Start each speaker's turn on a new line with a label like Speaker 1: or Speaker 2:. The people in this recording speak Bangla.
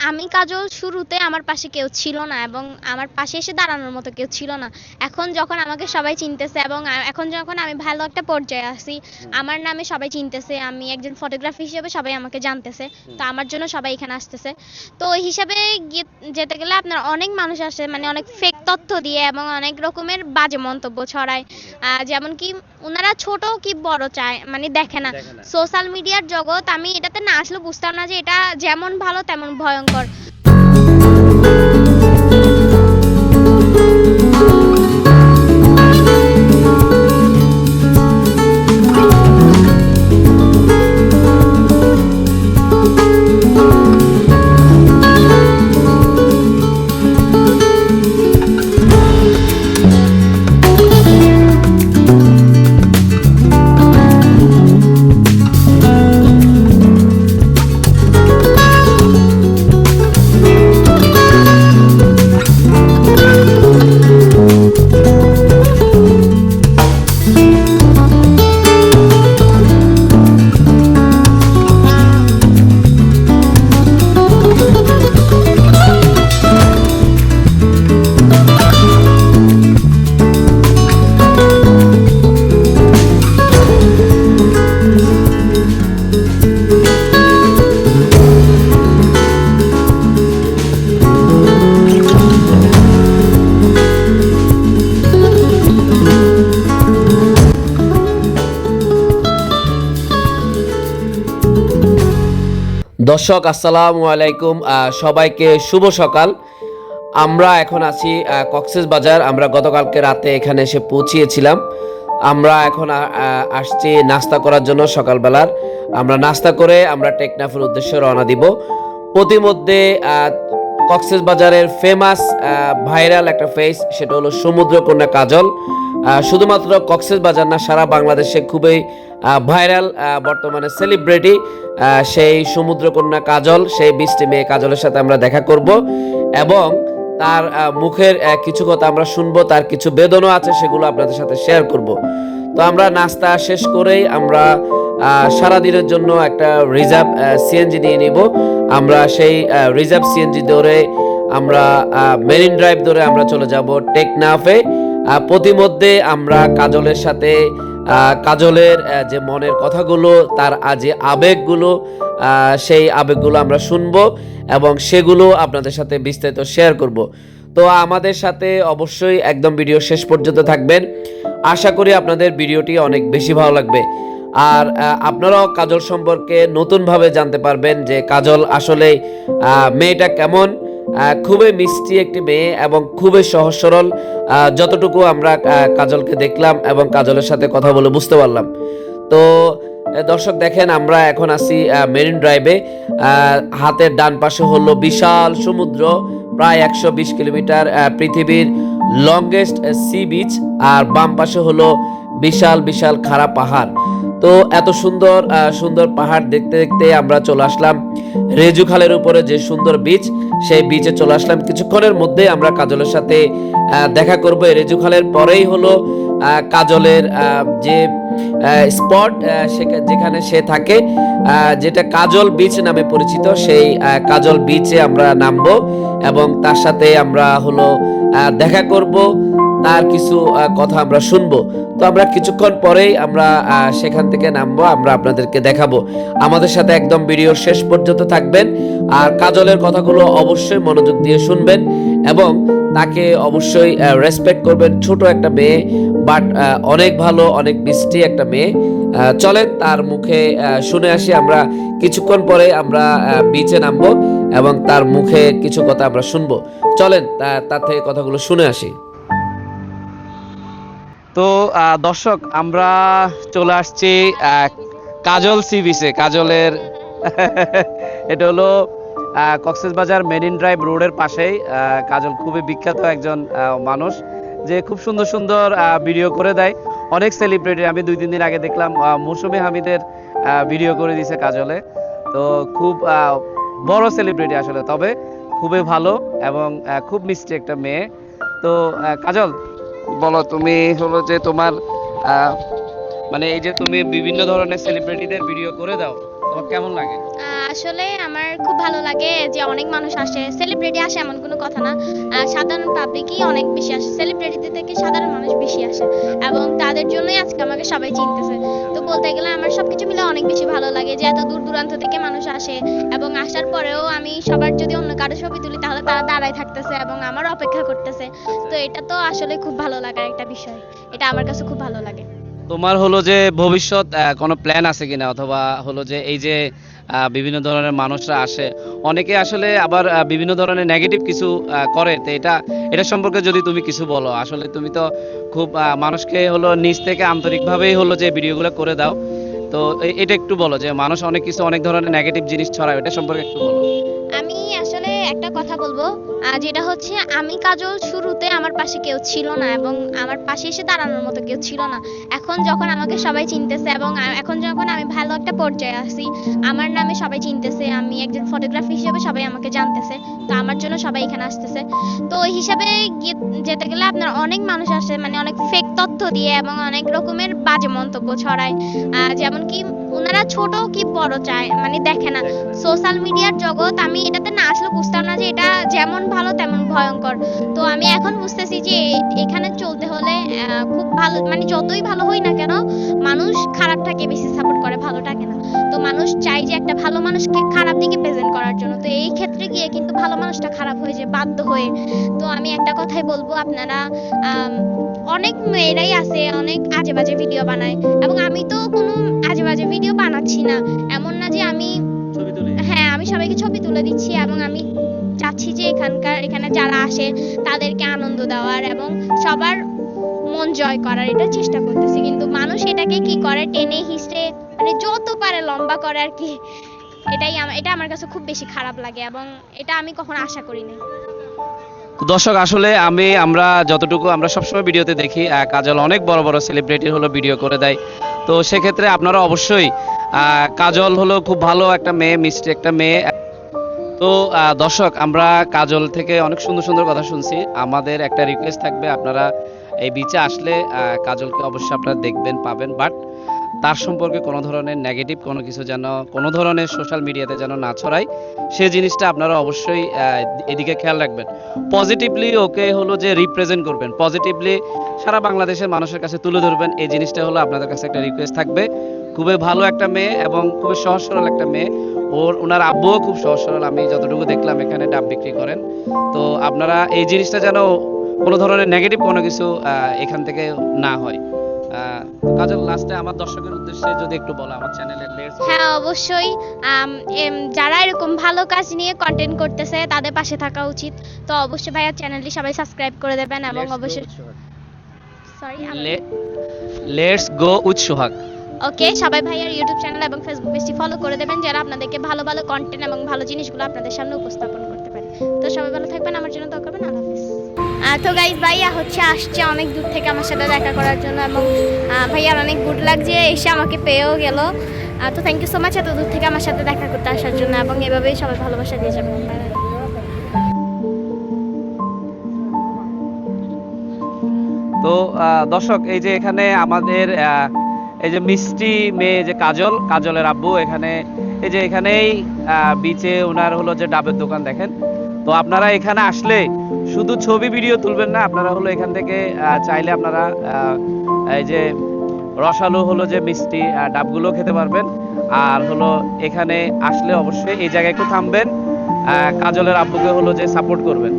Speaker 1: আমি কাজল শুরুতে আমার পাশে কেউ ছিল না এবং আমার পাশে এসে দাঁড়ানোর মতো কেউ ছিল না। এখন যখন আমাকে সবাই চিনতেছে এবং এখন যখন আমি ভালো একটা পর্যায়ে আছি আমার নামে সবাই চিনতেছে আমি একজন ফটোগ্রাফি হিসেবে সবাই আমাকে জানতেছে। তো আমার জন্য সবাই এখানে আসতেছে। তো ওই হিসাবে যেতে গেলে আপনার অনেক মানুষ আসে মানে অনেক ফেক তথ্য দিয়ে এবং অনেক রকমের বাজে মন্তব্য ছড়ায়। আহ, যেমন কি ওনারা ছোট কি বড় চায় মানে দেখে না। সোশ্যাল মিডিয়ার জগৎ আমি এটাতে না আসলে বুঝতাম না যে এটা যেমন ভালো তেমন ভয়ঙ্কর। kor.
Speaker 2: দর্শক, আসসালামু আলাইকুম। সবাইকে শুভ সকাল। আমরা এখন আছি কক্সেস বাজার। আমরা গতকালকে রাতে এখানে এসে পৌঁছিয়েছিলাম। আমরা এখন আসছি নাস্তা করার জন্য সকালবেলার। আমরা নাস্তা করে আমরা টেকনাফের উদ্দেশ্যে রওনা দিব। প্রতিমধ্যে কক্সেস বাজারের ফেমাস ভাইরাল একটা ফেস সেটা হলো সমুদ্রকন্যা কাজল। শুধুমাত্র কক্সেস বাজার না, সারা বাংলাদেশে খুবই ভাইরাল বর্তমানে সেলিব্রিটি সেই সমুদ্রকন্যা কাজল, সেই বৃষ্টি মেয়ে কাজলের সাথে আমরা দেখা করব। এবং তার মুখের কিছু কথা আমরা শুনব, তার কিছু বেদনও আছে, সেগুলো আপনাদের সাথে শেয়ার করব। তো আমরা নাস্তা শেষ করেই আমরা সারাদিনের জন্য একটা রিজার্ভ সিএনজি নিয়ে নিব। আমরা সেই রিজার্ভ সিএনজি ধরে আমরা মেরিন ড্রাইভ ধরে আমরা চলে যাব টেকনাফে। প্রতিমধ্যে আমরা কাজলের সাথে কাজলের যে মনের কথাগুলো, তার যে আবেগগুলো সেই আবেগগুলো আমরা শুনব এবং সেগুলো আপনাদের সাথে বিস্তারিত শেয়ার করব। তো আমাদের সাথে অবশ্যই একদম ভিডিও শেষ পর্যন্ত থাকবেন। আশা করি আপনাদের ভিডিওটি অনেক বেশি ভালো লাগবে। আর আপনারাও কাজল সম্পর্কে নতুনভাবে জানতে পারবেন যে কাজল আসলে মেয়েটা কেমন খুবই মিষ্টি একটি মেয়ে এবং খুবই সহজ সরল যতটুকু আমরা কাজলকে দেখলাম এবং কাজলের সাথে কথা বলে বুঝতে পারলাম। তো দর্শক দেখেন আমরা এখন আছি মেরিন ড্রাইভে হাতের ডান পাশে হলো বিশাল সমুদ্র, প্রায় একশো বিশ কিলোমিটার পৃথিবীর লংগেস্ট সি বিচ আর বাম পাশে হলো বিশাল বিশাল খাড়া পাহাড়। তো এত সুন্দর সুন্দর পাহাড় দেখতে দেখতে আমরা চলে আসলাম রেজু খালের উপরে যে সুন্দর বিচ সেই বিচে চলে আসলাম। কিছুক্ষণের মধ্যে আমরা কাজলের সাথে দেখা করব। রেজু খালের পরেই হলো কাজলের যে স্পট যেখানে সে থাকে যেটা কাজল বিচ নামে পরিচিত, সেই কাজল বিচে আমরা নামবো এবং তার সাথে আমরা হলো দেখা করব। তার কিছু কথা আমরা শুনব। তো আমরা কিছুক্ষণ পরেই আমরা সেখান থেকে নামবো, আমরা আপনাদেরকে দেখাবো। আমাদের সাথে একদম ভিডিও শেষ পর্যন্ত থাকবেন। আর কাজলের কথাগুলো অবশ্যই মনোযোগ দিয়ে শুনবেন এবং তাকে অবশ্যই রেসপেক্ট করবেন। ছোট একটা মেয়ে বাট অনেক ভালো, অনেক মিষ্টি একটা মেয়ে। চলেন তার মুখে শুনে আসি আমরা। কিছুক্ষণ পরে আমরা বিচে নামবো এবং তার মুখে কিছু কথা আমরা শুনব। চলেন তার থেকে কথাগুলো শুনে আসি।
Speaker 3: তো দর্শক, আমরা চলে আসছি কাজল সি বিচে কাজলের, এটা হলো কক্সবাজার মেরিন ড্রাইভ রোডের পাশেই কাজল খুবই বিখ্যাত একজন মানুষ, যে খুব সুন্দর সুন্দর ভিডিও করে দেয়। অনেক সেলিব্রিটি আমি দুই, তিন দিন আগে দেখলাম মৌসুমী হামিদের ভিডিও করে দিছে কাজলে। তো খুব বড় সেলিব্রিটি আসলে, তবে খুবই ভালো এবং খুব মিষ্টি একটা মেয়ে। তো কাজল বলো, তুমি হলো যে তোমার মানে এই যে তুমি বিভিন্ন ধরনের সেলিব্রিটিদের ভিডিও করে দাও,
Speaker 2: তোমার কেমন লাগে?
Speaker 1: আসলে আমার খুব ভালো লাগে যে অনেক মানুষ আসে সেলিব্রিটি আসে এমন কোনো কথা না। সাধারণ পাবলিকই অনেক বেশি আসে সেলিব্রিটিদের থেকে সাধারণ মানুষ বেশি আসে। এবং তাদের জন্যই আজকে আমাকে সবাই চিনতেছে। বলতে গেলে আমার সবকিছু মিলে অনেক বেশি ভালো লাগে যে এত দূর দূরান্ত থেকে মানুষ আসে এবং আসার পরেও আমি সবার যদি অন্য কারও ছবি তুলি তাহলে তারা দাঁড়ায় থাকতেছে এবং আমার অপেক্ষা করতেছে। তো এটা তো আসলে খুব ভালো লাগার একটা বিষয়। এটা আমার কাছে খুব ভালো লাগে।
Speaker 2: তোমার হলো যে ভবিষ্যৎ কোনো প্ল্যান আছে কিনা? অথবা হলো যে এই যে বিভিন্ন ধরনের মানুষরা আসে, অনেকে আসলে আবার বিভিন্ন ধরনের নেগেটিভ কিছু করে। তো এটা এটা সম্পর্কে যদি তুমি কিছু বলো। আসলে তুমি তো খুব মানুষকে হলো নিজ থেকে আন্তরিকভাবেই হলো যে ভিডিওগুলো করে দাও। তো এটা একটু বলো যে মানুষ অনেক কিছু অনেক ধরনের নেগেটিভ জিনিস ছড়ায় এটা সম্পর্কে একটু বলো।
Speaker 1: আমি একটা কথা বলব। যেটা হচ্ছে, আমি কাজল শুরুতে আমার পাশে কেউ ছিল না এবং আমার পাশে এসে দাঁড়ানোর মতো কেউ ছিল না। এখন যখন আমাকে সবাই চিনতেছে এবং এখন যখন আমি ভালো একটা পর্যায়ে আছি, আমার নামে সবাই চিনতেছে, আমি একজন ফটোগ্রাফি হিসেবে সবাই আমাকে জানতেছে, তো আমার জন্য সবাই এখানে আসতেছে। তো ওই হিসাবে যেতে গেলে আপনার অনেক মানুষ আসে মানে অনেক ফেক তথ্য দিয়ে এবং অনেক রকমের বাজে মন্তব্য ছড়ায়। যেমন কি ওনারা ছোট কি বড় চায় মানে দেখে না। সোশ্যাল মিডিয়ার জগৎ আমি এটাতে না আসলে বুঝতাম না যে এটা যেমন ভালো তেমন ভয়ঙ্কর। তো আমি এখন বুঝতেছি যে এখানে চলতে হলে খুব ভালো মানে যতই ভালো হই না কেন মানুষ খারাপটাকে বেশি সাপোর্ট করে ভালোটাকে না। তো মানুষ চাই যে একটা ভালো মানুষকে খারাপ দিকে প্রেজেন্ট করার জন্য। তো এই ক্ষেত্রে গিয়ে কিন্তু ভালো মানুষটা খারাপ হয়ে যায় বাধ্য হয়ে। তো আমি একটা কথাই বলব আপনারা অনেক মেয়েরাই আছে অনেক আজে বাজে ভিডিও বানায়। এবং আমি তো কোনো আজে বাজে ভিডিও বানাচ্ছি না। এমন না যে আমি হ্যাঁ আমি সবাইকে ছবি তুলে দিচ্ছি এবং আমি চাচ্ছি যে এখানকার এখানে যারা আসে তাদেরকে আনন্দ দেওয়ার এবং সবার মন জয় করার এটা চেষ্টা করতেছি। কিন্তু মানুষ এটাকে কি করে? টেনে হিসড়ে মানে যত পারে লম্বা করে আর কি। এটাই এটা আমার কাছে খুব বেশি খারাপ লাগে এবং এটা আমি কখনো আশা করিনি
Speaker 2: তো দর্শক আসলে আমি আমরা যতটুকু আমরা সবসময় ভিডিওতে দেখি কাজল অনেক বড় বড় সেলিব্রিটি হলো ভিডিও করে দেয়। তো সেক্ষেত্রে আপনারা অবশ্যই কাজল হলো খুব ভালো একটা মেয়ে, মিষ্টি একটা মেয়ে। তো দর্শক, আমরা কাজল থেকে অনেক সুন্দর সুন্দর কথা শুনছি। আমাদের একটা রিকোয়েস্ট থাকবে, আপনারা এই বিচে আসলে কাজলকে অবশ্যই আপনারা দেখবেন, পাবেন। বাট তার সম্পর্কে কোনো ধরনের নেগেটিভ কোনো কিছু যেন, কোনো ধরনের সোশ্যাল মিডিয়াতে যেন না ছড়ায়, সে জিনিসটা আপনারা অবশ্যই এদিকে খেয়াল রাখবেন। পজিটিভলি ওকে হলো যে রিপ্রেজেন্ট করবেন। পজিটিভলি সারা বাংলাদেশের মানুষের কাছে তুলে ধরবেন। এই জিনিসটা হলো আপনাদের কাছে একটা রিকোয়েস্ট থাকবে। খুবই ভালো একটা মেয়ে এবং খুবই সহজ সরল একটা মেয়ে। ওর, ওনার আব্বুও খুব সহজ সরল। আমি যতটুকু দেখলাম এখানে ডাব বিক্রি করেন। তো আপনারা এই জিনিসটা যেন কোনো ধরনের নেগেটিভ কোনো কিছু এখান থেকে না হয়। কাজল লাস্টে আমার দর্শকের উদ্দেশ্যে যদি একটু বলো আমার চ্যানেলের লেটস
Speaker 1: হ্যাঁ অবশ্যই। যারা এরকম ভালো কাজ নিয়ে কন্টেন্ট করতেছে তাদের পাশে থাকা উচিত। তো অবশ্যই ভাইয়া চ্যানেলটি সবাই সাবস্ক্রাইব করে দেবেন এবং অবশ্যই sorry
Speaker 2: let's go with Sohag
Speaker 1: okay সবাই ভাইয়ার ইউটিউব চ্যানেল এবং ফেসবুক পেজটি ফলো করে দেবেন যারা আপনাদেরকে ভালো ভালো কন্টেন্ট এবং ভালো জিনিসগুলো আপনাদের সামনে উপস্থাপন করতে পারে। তো সবাই ভালো থাকবেন আমার জন্য তো গাইজ ভাইয়া হচ্ছে আসছে অনেক দূর থেকে আমার সাথে দেখা করার জন্য এবং ভাইয়ার অনেক গুড লাগছে, এসে আমাকে পেয়েও গেল। তো থ্যাংক ইউ সো মাচ এত দূর থেকে আমার সাথে দেখা করতে আসার জন্য এবং এভাবেই সবাই ভালোবাসা দিয়ে যাবেন
Speaker 2: তো দর্শক, এই যে এখানে আমাদের এই যে মিষ্টি মেয়ে যে কাজল, কাজলের আব্বু, এখানে, এই যে এখানেই বিচে ওনার হলো যে ডাবের দোকান দেখেন। তো আপনারা এখানে আসলে শুধু ছবি ভিডিও তুলবেন না, আপনারা হলো এখান থেকে চাইলে আপনারা এই যে রসালো হলো যে মিষ্টি ডাবগুলো খেতে পারবেন। আর হলো এখানে আসলে অবশ্যই এই জায়গায় একটু থামবেন কাজলের আব্বুকে হলো যে সাপোর্ট করবেন।